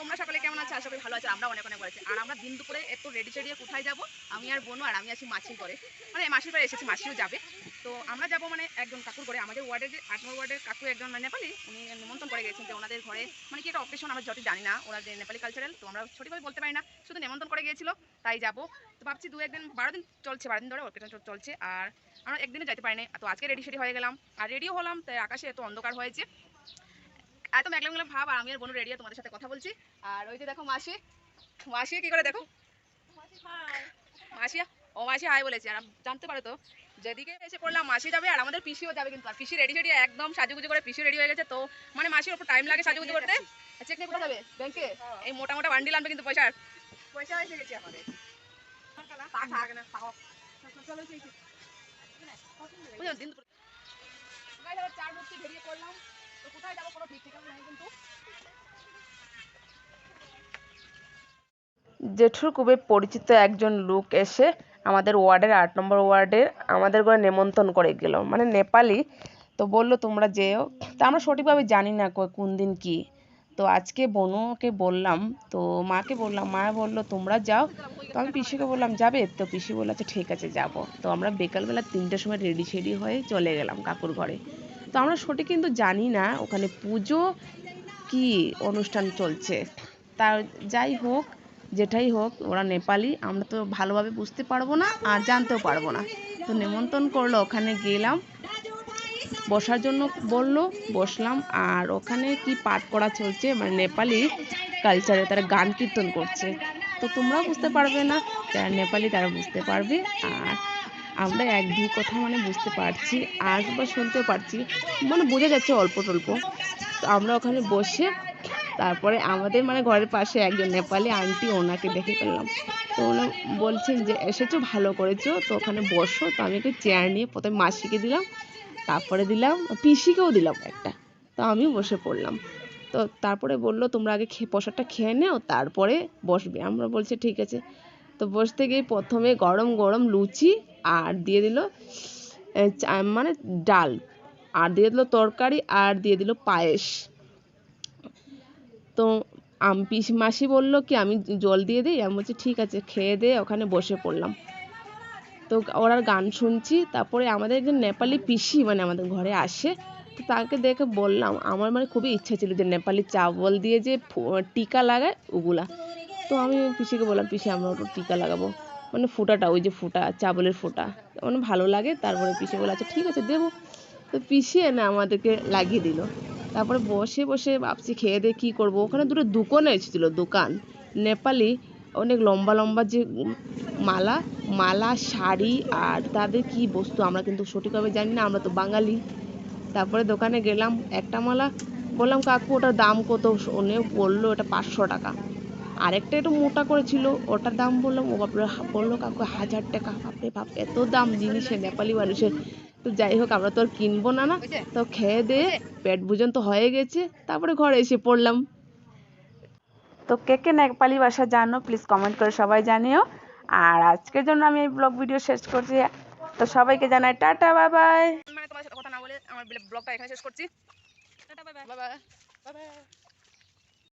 তোমরা সকলে কেমন ভালো আছো, আমরা অনেক অনেক আর আমরা দিন দুপুরে রেডি চেডিয়ে কোথায় যাব? আমি আর আর আমি আছি মাছির করে মানে মাসির এসেছি, মাসিও যাবে। তো আমরা যাব মানে একজন কাকুর করে আমাদের ওয়ার্ডের যে আট ওয়ার্ডের কাকু একজন নেপালি, উনি নিমন্ত্রণ করে গেছেন যে ওনাদের ঘরে। মানে কি একটা অকেশন আমরা জানি না নেপালি কালচারাল তো আমরা সঠিকভাবে বলতে পারি না। শুধু নিমন্ত্রণ করে গিয়েছিল, তাই যাব। তো ভাবছি দু একদিন, বারো দিন চলছে, বারো দিন ধরে অকেশন চলছে। আর আমরা একদিনে যেতে পারিনি। তো আজকে রেডি সেডি হয়ে গেলাম। আর রেডিও হলাম, তাই আকাশে এত অন্ধকার হয়েছে। এত মেঘলা মেঘলা ভাব, আর আমি আর বোনু রেডি তোমাদের সাথে কথা বলছি। আর ওই যে দেখো মাসি। মাসি কি করে দেখো? মাসি, ও মাসি হাই বলেছে। আর জানতে পারো তো, যেদিকে এসে পড়লাম, মাসি যাবে আর আমাদের পিসিও যাবে কিন্তু। আর পিসি রেডি রেডি একদম সাজুগুজু করে পিসি রেডি হয়ে গেছে। তো মানে মাসির উপর টাইম লাগে সাজুগুজু করতে। চেক নিয়ে যাবে? ব্যাংকে এই মোটা মোটা বান্ডিল আনবে কিন্তু পয়সার পয়সা এসে গেছে আমাদের। দিন চার মূর্তি বেরিয়ে পড়লাম। কোথায় যাব কোনো ঠিক ঠিকানা নেই কিন্তু। জেঠুর খুবই পরিচিত একজন লোক এসে আমাদের ওয়ার্ডের আট নম্বর ওয়ার্ডের আমাদের ঘরে নেমন্তন্ন করে গেল। মানে নেপালি, তো বলল, তোমরা যেও। তা আমরা সঠিকভাবে জানি না কোন দিন কি। তো আজকে বনুকে বললাম, তো মাকে বললাম, মা বলল, তোমরা যাও। তো আমি পিসিকে বললাম, যাবে? তো পিসি বলল আচ্ছা ঠিক আছে, যাব। তো আমরা বিকালবেলা তিনটের সময় রেডি সেডি হয়ে চলে গেলাম কাকুর ঘরে। তো আমরা সঠিক কিন্তু জানি না, ওখানে পুজো কি অনুষ্ঠান চলছে। তা যাই হোক, যেটাই হোক, ওরা নেপালি, আমরা তো ভালোভাবে বুঝতে পারব না আর জানতেও পারব না। তো নিমন্ত্রণ করল, ওখানে গেলাম, বসার জন্য বলল, বসলাম, আর ওখানে কি পাঠ করা চলছে মানে নেপালি কালচারে তারা গান কীর্তন করছে। তো তোমরাও বুঝতে পারবে না, যারা নেপালি তারা বুঝতে পারবে, আর আমরা এক দুই কথা মানে বুঝতে পারছি আর বা শুনতে পারছি মানে বোঝা যাচ্ছে অল্প টল্প তো আমরা ওখানে বসে তারপরে আমাদের মানে ঘরের পাশে একজন নেপালি আন্টি ওনাকে দেখে ফেললাম। তো ওনা বলছেন যে, এসেছ, ভালো করেছ, তো ওখানে বসো। তো আমি একটু চেয়ার নিয়ে প্রথমে মাসিকে দিলাম, তারপরে দিলাম, পিসিকেও দিলাম একটা। তো আমিও বসে পড়লাম। তো তারপরে বলল, তোমরা আগে খেয়ে প্রসাদটা খেয়ে নাও, তারপরে বসবে। আমরা বলছি, ঠিক আছে। তো বসতে গিয়ে প্রথমে গরম গরম লুচি আর দিয়ে দিল মানে ডাল। আর দিয়ে দিল তরকারি আর দিয়ে দিল পায়েস। তো আম, পিসি মাসি বলল কি, আমি জল দিয়ে দিই? আমি বলছি, ঠিক আছে, খেয়ে দিয়ে ওখানে বসে পড়লাম। তো ওরা গান শুনছি, তারপরে আমাদের একজন নেপালি পিসি মানে আমাদের ঘরে আসে, তো তাকে দেখে বললাম, আমার মানে খুবই ইচ্ছা ছিল যে নেপালি চাবল দিয়ে যে টিকা লাগায় ওগুলা। তো আমি পিসিকে বললাম, পিসি, আমরা ওটা টিকা লাগাবো। মানে ফোঁটাটা, ওই যে ফোঁটা, চাবলের ফোঁটা। মানে ভালো লাগে, তারপরে পিসি বলে আচ্ছা ঠিক আছে, দেবো। তো পিসি এনে আমাদেরকে লাগিয়ে দিল। তারপরে বসে বসে ভাবছি, খেয়ে দিয়ে কী করব? ওখানে দুটো দোকান এসেছিল, দোকান। নেপালি, অনেক লম্বা লম্বা যে মালা মালা, শাড়ি আর তাদের কি বস্তু, আমরা কিন্তু সঠিকভাবে জানি না, আমরা তো বাঙালি। তারপরে দোকানে গেলাম, একটা মালা, বললাম, কাকু, ওটার দাম কত? উনি বলল ওটা পাঁচশো টাকা। আরেকটা একটু মোটা করে ছিল ওটার দাম বললাম ও বাপরে বলল কাকু হাজার টাকা বাপরে বাপ এত দাম জিনিসের নেপালি মানুষের। তো যাই হোক আমরা তো আর কিনবো না না। তো খেয়ে দিয়ে পেট ভোজন তো হয়ে গেছে তারপরে ঘরে এসে পড়লাম। তো কে কে নেপালি ভাষা জানো প্লিজ কমেন্ট করে সবাই জানিও। আর আজকের জন্য আমি এই ব্লগ ভিডিও শেষ করছি। তো সবাইকে জানাই টাটা বাই বাই মানে তোমার সাথে কথা না বলে আমার ব্লগটা এখানে শেষ করছি। Tata bye bye bye bye